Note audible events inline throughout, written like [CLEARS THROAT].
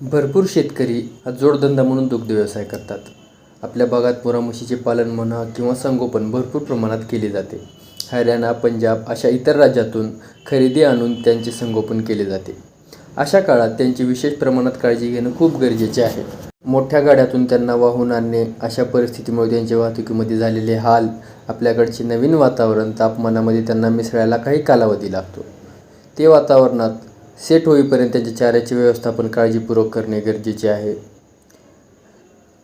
भरपूर शेतकरी हा जोडधंदा म्हणून दुग्ध व्यवसाय करतात. आपल्या भागात पुरामुशीचे पालन म्हणा किंवा संगोपन भरपूर प्रमाणात केले जाते. हरियाणा पंजाब अशा इतर राज्यातून खरेदी आणून त्यांचे संगोपन केले जाते. अशा काळात त्यांची विशेष प्रमाणात काळजी घेणं खूप गरजेचे आहे. मोठ्या गाड्यातून त्यांना वाहून आणणे अशा परिस्थितीमुळे त्यांच्या वाहतुकीमध्ये झालेले हाल आपल्याकडचे नवीन वातावरण तापमानामध्ये त्यांना मिसळायला काही कालावधी लागतो. ते वातावरणात सेट होईपर्यंत त्यांच्या चाऱ्याचे व्यवस्थापन काळजीपूर्वक करणे गरजेचे आहे.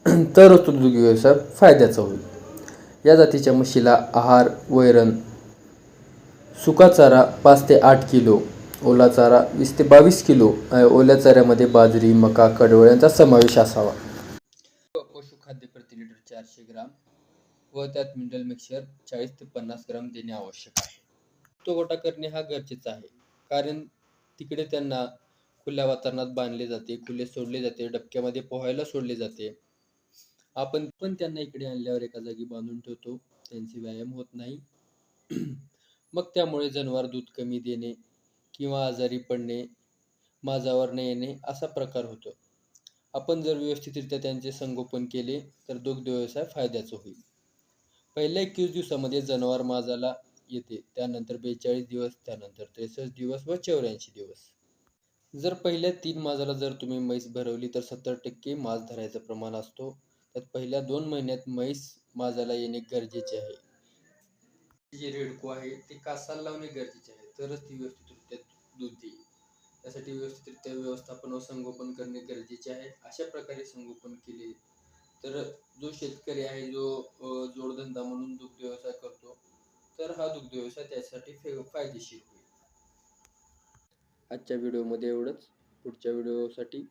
[CLEARS THROAT] तरच तो दुग्ध व्यवसाय फायद्याचा होईल. या जातीच्या म्हशीला आहार वैरण सुका चारा पाच ते आठ किलो ओला चारा वीस ते बावीस किलो ओल्या चाऱ्यामध्ये बाजरी मका कडवळ यांचा समावेश असावा. पशुखाद्य प्रति लिटर चारशे ग्राम व त्यात मिनरल मिक्सचर चाळीस ते पन्नास ग्राम देणे आवश्यक आहे. तो गोटा करणे हा गरजेचा आहे. कारण तिकडे त्यांना खुल्या वातावरणात बांधले जाते खुले सोडले जाते डबक्यामध्ये पोहायला सोडले जाते. आपण पण त्यांना इकडे आणल्यावर एका जागी बांधून ठेवतो. त्यांचे व्यायाम होत नाही. [CLEARS THROAT] मग त्यामुळे जनावर दूध कमी देणे किंवा आजारी पडणे माझावर न येणे असा प्रकार होतो. आपण जर व्यवस्थितरित्या त्यांचे संगोपन केले तर दुग्ध व्यवसाय फायद्याचा होईल. पहिल्या एकवीस दिवसामध्ये जनावर माझाला येते. त्यानंतर बेचाळीस दिवस त्यानंतर त्रेसष्ट दिवस व चौऱ्याऐंशी दिवस. जर पहिल्या तीन माजाला जर तुम्ही म्हैस भरवली तर सत्तर टक्के मास धरायचं प्रमाण असतो. त्यात पहिल्या दोन महिन्यात म्हैस माजाला येणे गरजेचे आहे. जे रेडको आहे ते कासाला लावणे गरजेचे आहे. तरच ती व्यवस्थितरित्या दूध देईल. त्यासाठी व्यवस्थितरित्या व्यवस्थापन व संगोपन करणे गरजेचे आहे. अशा प्रकारे संगोपन केले. तर जो शेतकरी आहे जो जोडधंदा म्हणून दुग्ध व्यवसाय तर हा दुग्ध व्यवसाय त्यासाठी फे फायदेशीर होईल. आजच्या व्हिडिओमध्ये एवढंच. पुढच्या व्हिडिओसाठी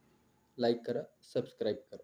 लाईक करा सबस्क्राईब करा.